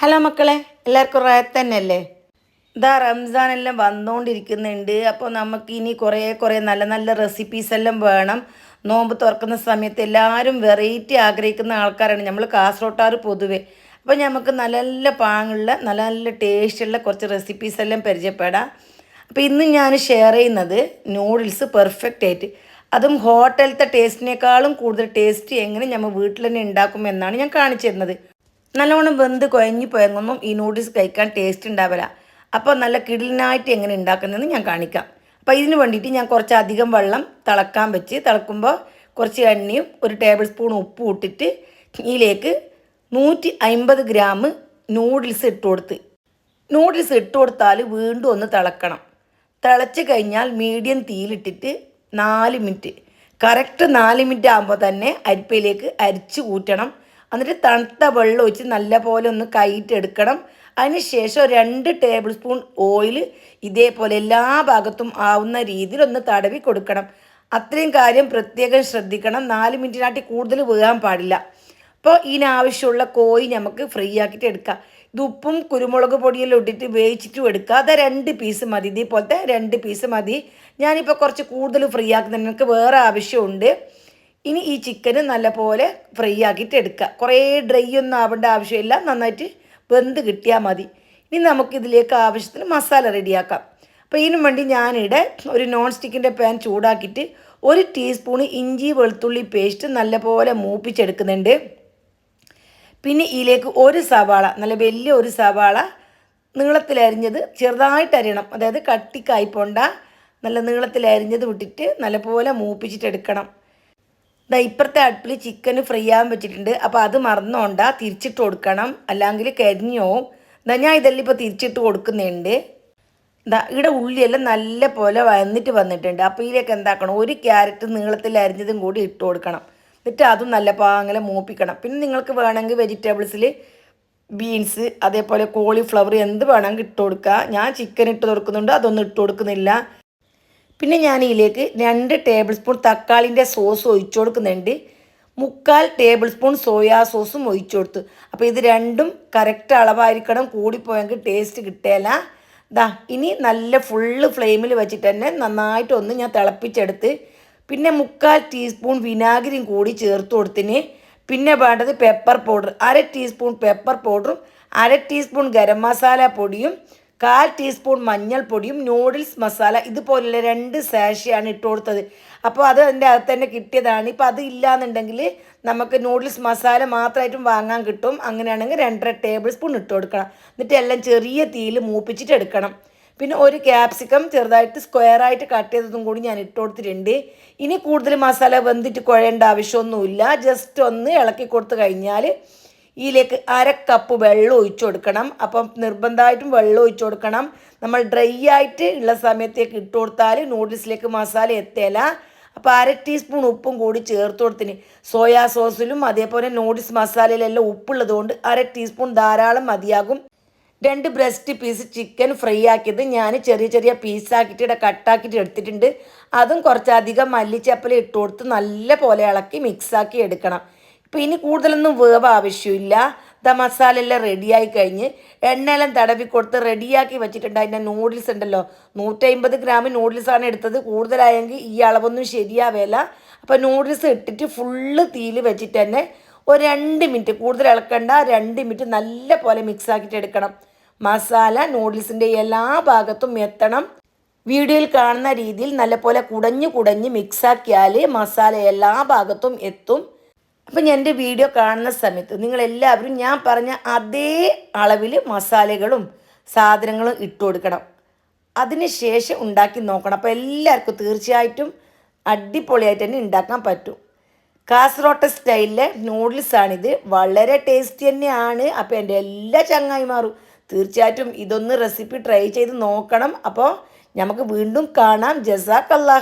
Hello മക്കളെ എല്ലാവർക്കും റായത്ത് തന്നെയല്ലേ? ഇതാ റംസാൻ എല്ലാം വന്നുകൊണ്ടിരിക്കുന്നുണ്ട് അപ്പോൾ നമുക്ക് ഇനി കുറേ കുറേ നല്ല നല്ല റെസിപ്പീസ് എല്ലാം വേണം. നോമ്പ് തുറക്കുന്ന സമയത്ത് എല്ലാവരും വെറൈറ്റി ആഗ്രഹിക്കുന്ന ആൾക്കാരാണ്. നമ്മൾ കാസർഗോട്ടാർ പൊതുവെ. അപ്പോൾ നമുക്ക് നല്ല നല്ല പാങ്ങുള്ള നല്ല നല്ല ടേസ്റ്റുള്ള കുറച്ച് റെസിപ്പീസ് എല്ലാം പരിചയപ്പെടാം. അപ്പോൾ ഇന്ന് ഞാൻ ഷെയർ ചെയ്യുന്നത് നൂഡിൽസ് പെർഫെക്റ്റ് ആയിട്ട്. അതും ഹോട്ടലത്തെ ടേസ്റ്റിനേക്കാളും കൂടുതൽ ടേസ്റ്റ് എങ്ങനെ നമ്മൾ വീട്ടിൽ തന്നെ ഉണ്ടാക്കും എന്നാണ് ഞാൻ കാണിച്ചു തരുന്നത്. നല്ലോണം വെന്ത് കുഴഞ്ഞു പോയങ്ങൊന്നും ഈ നൂഡിൽസ് കഴിക്കാൻ ടേസ്റ്റ് ഉണ്ടാവില്ല അപ്പോൾ നല്ല കിടിലിനായിട്ട് എങ്ങനെ ഉണ്ടാക്കുന്നതെന്ന് ഞാൻ കാണിക്കാം. അപ്പോൾ ഇതിന് വേണ്ടിയിട്ട് ഞാൻ കുറച്ച് അധികം വെള്ളം തിളക്കാൻ വെച്ച് തിളക്കുമ്പോൾ കുറച്ച് എണ്ണയും ഒരു ടേബിൾ സ്പൂൺ ഉപ്പും ഇട്ടിട്ട് ഇതിലേക്ക് നൂറ്റി അൻപത് ഗ്രാം നൂഡിൽസ് ഇട്ട് കൊടുത്ത്. നൂഡിൽസ് ഇട്ട് കൊടുത്താൽ വീണ്ടും ഒന്ന് തിളക്കണം. തിളച്ച് കഴിഞ്ഞാൽ മീഡിയം തീയിലിട്ടിട്ട് നാല് മിനിറ്റ് കറക്റ്റ് നാല് മിനിറ്റ് ആകുമ്പോൾ തന്നെ അരിപ്പയിലേക്ക് അരിച്ച് കൂറ്റണം എന്നിട്ട് തണുത്ത വെള്ളം ഒഴിച്ച് നല്ല പോലെ ഒന്ന് കൈറ്റ് എടുക്കണം. അതിന് ശേഷം രണ്ട് ടേബിൾ സ്പൂൺ ഓയിൽ ഇതേപോലെ എല്ലാ ഭാഗത്തും ആവുന്ന രീതിയിൽ ഒന്ന് തടവി കൊടുക്കണം. അത്രയും കാര്യം പ്രത്യേകം ശ്രദ്ധിക്കണം. നാല് മിനിറ്റിനാട്ടി കൂടുതൽ വീഴാൻ പാടില്ല. അപ്പോൾ ഇതിനാവശ്യമുള്ള കോഴി നമുക്ക് ഫ്രീ ആക്കിയിട്ട് എടുക്കാം. ഇത് ഉപ്പും കുരുമുളക് പൊടിയെല്ലാം ഇട്ടിട്ട് വേവിച്ചിട്ടും എടുക്കുക അത് രണ്ട് പീസ് മതി. ഇതേപോലത്തെ രണ്ട് പീസ് മതി. ഞാനിപ്പോൾ കുറച്ച് കൂടുതൽ ഫ്രീ ആക്കുന്നതിന് എനിക്ക് വേറെ ആവശ്യമുണ്ട്. ഇനി ഈ ചിക്കന് നല്ലപോലെ ഫ്രൈ ആക്കിയിട്ട് എടുക്കുക കുറേ ഡ്രൈ ഒന്നും ആവേണ്ട ആവശ്യമില്ല. നന്നായിട്ട് വെന്ത് കിട്ടിയാൽ മതി. ഇനി നമുക്കിതിലേക്ക് ആവശ്യത്തിന് മസാല റെഡിയാക്കാം അപ്പോൾ ഇതിനു വേണ്ടി ഞാനിവിടെ ഒരു നോൺ സ്റ്റിക്കിന്റെ പാൻ ചൂടാക്കിയിട്ട് ഒരു ടീസ്പൂൺ ഇഞ്ചി വെളുത്തുള്ളി പേസ്റ്റ് നല്ലപോലെ മൂപ്പിച്ചെടുക്കുന്നുണ്ട്. പിന്നെ ഇതിലേക്ക് ഒരു സവാള നല്ല വലിയ ഒരു സവാള നീളത്തിലരിഞ്ഞത് ചെറുതായിട്ട് അരിയണം. അതായത് കട്ടിക്കായി പോണ്ട നല്ല നീളത്തിലരിഞ്ഞത് വിട്ടിട്ട് നല്ലപോലെ മൂപ്പിച്ചിട്ടെടുക്കണം. ദാ ഇപ്പുറത്തെ അടുപ്പിൽ ചിക്കൻ ഫ്രൈ ആകാൻ വെച്ചിട്ടുണ്ട്. അപ്പോൾ അത് മറന്നോണ്ട തിരിച്ചിട്ട് കൊടുക്കണം. അല്ലെങ്കിൽ കരിഞ്ഞോ. ദാ ഞാൻ ഇതെല്ലാം ഇപ്പോൾ തിരിച്ചിട്ട് കൊടുക്കുന്നുണ്ട്. ദാ ഇവിടെ ഉള്ളിയെല്ലാം നല്ല പോലെ വന്നിട്ട് വന്നിട്ടുണ്ട്. അപ്പോൾ ഇതിലേക്ക് എന്താക്കണം? ഒരു ക്യാരറ്റ് നീളത്തിൽ അരിഞ്ഞതും കൂടി ഇട്ട് കൊടുക്കണം. എന്നിട്ട് അതും നല്ല പാങ്ങനെ മൂപ്പിക്കണം. പിന്നെ നിങ്ങൾക്ക് വേണമെങ്കിൽ വെജിറ്റബിൾസിൽ ബീൻസ് അതേപോലെ കോളിഫ്ലവർ എന്ത് വേണമെങ്കിൽ ഇട്ട് കൊടുക്കുക ഞാൻ ചിക്കൻ ഇട്ട് കൊടുക്കുന്നുണ്ട്. അതൊന്നും ഇട്ട് കൊടുക്കുന്നില്ല. പിന്നെ ഞാൻ ഇതിലേക്ക് രണ്ട് ടേബിൾ സ്പൂൺ തക്കാളിന്റെ സോസ് ഒഴിച്ചു കൊടുക്കുന്നുണ്ട്. മുക്കാൽ ടേബിൾ സ്പൂൺ സോയാ സോസും ഒഴിച്ചു കൊടുത്തു. അപ്പോൾ ഇത് രണ്ടും കറക്റ്റ് അളവായിരിക്കണം. കൂടിപ്പോയെങ്കിൽ ടേസ്റ്റ് കിട്ടില്ല ദാ ഇനി നല്ല ഫുള്ള് ഫ്ലെയിമിൽ വെച്ചിട്ട് തന്നെ നന്നായിട്ടൊന്ന് ഞാൻ തിളപ്പിച്ചെടുത്ത് പിന്നെ മുക്കാൽ ടീസ്പൂൺ വിനാഗിരിയും കൂടി ചേർത്ത് കൊടുത്തിന്. പിന്നെ വേണ്ടത് പെപ്പർ പൗഡർ അര ടീസ്പൂൺ പെപ്പർ പൗഡറും അര ടീസ്പൂൺ ഗരം മസാല പൊടിയും കാൽ ടീസ്പൂൺ മഞ്ഞൾപ്പൊടിയും നൂഡിൽസ് മസാല ഇതുപോലുള്ള രണ്ട് സാഷിയാണ് ഇട്ട് കൊടുത്തത് അപ്പോൾ അത് അതിന്റെ അകത്ത് തന്നെ കിട്ടിയതാണ്. ഇപ്പോൾ അത് ഇല്ലാന്നുണ്ടെങ്കിൽ നമുക്ക് നൂഡിൽസ് മസാല മാത്രമായിട്ടും വാങ്ങാൻ കിട്ടും. അങ്ങനെയാണെങ്കിൽ രണ്ടര ടേബിൾ സ്പൂൺ ഇട്ട് കൊടുക്കണം. എന്നിട്ട് എല്ലാം ചെറിയ തീയിൽ മൂപ്പിച്ചിട്ട് എടുക്കണം. പിന്നെ ഒരു ക്യാപ്സിക്കം ചെറുതായിട്ട് സ്ക്വയറായിട്ട് കട്ട് ചെയ്തതും കൂടി ഞാൻ ഇട്ട് കൊടുത്തിട്ടുണ്ട്. ഇനി കൂടുതൽ മസാല വെന്തിട്ട് കുഴയേണ്ട ആവശ്യമൊന്നുമില്ല. ജസ്റ്റ് ഒന്ന് ഇളക്കി കൊടുത്തു കഴിഞ്ഞാൽ ഇതിലേക്ക് അര കപ്പ് വെള്ളം ഒഴിച്ചു കൊടുക്കണം. അപ്പം നിർബന്ധമായിട്ടും വെള്ളം ഒഴിച്ചു കൊടുക്കണം. നമ്മൾ ഡ്രൈ ആയിട്ട് ഉള്ള സമയത്തേക്ക് ഇട്ട് കൊടുത്താൽ നൂഡിൽസിലേക്ക് മസാല എത്തേല. അപ്പോൾ അര ടീസ്പൂൺ ഉപ്പും കൂടി ചേർത്ത് കൊടുത്തിന്. സോയാ സോസിലും അതേപോലെ നൂഡിൽസ് മസാലയിലെല്ലാം ഉപ്പുള്ളത് കൊണ്ട് അര ടീസ്പൂൺ ധാരാളം മതിയാകും. രണ്ട് ബ്രസ്റ്റ് പീസ് ചിക്കൻ ഫ്രൈ ആക്കിയത് ഞാൻ ചെറിയ ചെറിയ പീസാക്കിയിട്ട് ഇവിടെ കട്ടാക്കിയിട്ട് എടുത്തിട്ടുണ്ട്. അതും കുറച്ചധികം മല്ലിച്ചപ്പല ഇട്ട് കൊടുത്ത് നല്ല പോലെ ഇളക്കി മിക്സാക്കി എടുക്കണം. ഇപ്പോൾ ഇനി കൂടുതലൊന്നും വേവ് ആവശ്യമില്ല. ദ മസാല എല്ലാം റെഡിയായി കഴിഞ്ഞ് എണ്ണയെല്ലാം തടവി കൊടുത്ത് റെഡിയാക്കി വെച്ചിട്ടുണ്ട്. അതിന്റെ നൂഡിൽസ് ഉണ്ടല്ലോ. നൂറ്റമ്പത് ഗ്രാം നൂഡിൽസാണ് എടുത്തത്. കൂടുതലായെങ്കിൽ ഈ അളവൊന്നും ശരിയാവേല. അപ്പോൾ നൂഡിൽസ് ഇട്ടിട്ട് ഫുള്ള് തീയിൽ വെച്ചിട്ട് തന്നെ ഒരു രണ്ട് മിനിറ്റ് കൂടുതൽ ഇളക്കണ്ട. രണ്ട് മിനിറ്റ് നല്ല പോലെ മിക്സ് ആക്കിയിട്ട് എടുക്കണം. മസാല നൂഡിൽസിന്റെ എല്ലാ ഭാഗത്തും എത്തണം. വീഡിയോയിൽ കാണുന്ന രീതിയിൽ നല്ലപോലെ കുടഞ്ഞ് കുടഞ്ഞ് മിക്സാക്കിയാൽ മസാല എല്ലാ ഭാഗത്തും എത്തും. അപ്പം ഞാൻ എന്റെ വീഡിയോ കാണുന്ന സമയത്ത് നിങ്ങളെല്ലാവരും ഞാൻ പറഞ്ഞ അതേ അളവിൽ മസാലകളും സാധനങ്ങളും ഇട്ട് കൊടുക്കണം. അതിന് ശേഷം ഉണ്ടാക്കി നോക്കണം. അപ്പോൾ എല്ലാവർക്കും തീർച്ചയായിട്ടും അടിപൊളിയായിട്ട് തന്നെ ഉണ്ടാക്കാൻ പറ്റും. കാസറോട്ട സ്റ്റൈലിലെ നൂഡിൽസാണിത് വളരെ ടേസ്റ്റി തന്നെയാണ്. അപ്പോൾ എന്റെ എല്ലാ ചങ്ങായിമാരും തീർച്ചയായിട്ടും ഇതൊന്ന് റെസിപ്പി ട്രൈ ചെയ്ത് നോക്കണം. അപ്പോൾ നമുക്ക് വീണ്ടും കാണാം. ജസാഖ് അല്ലാ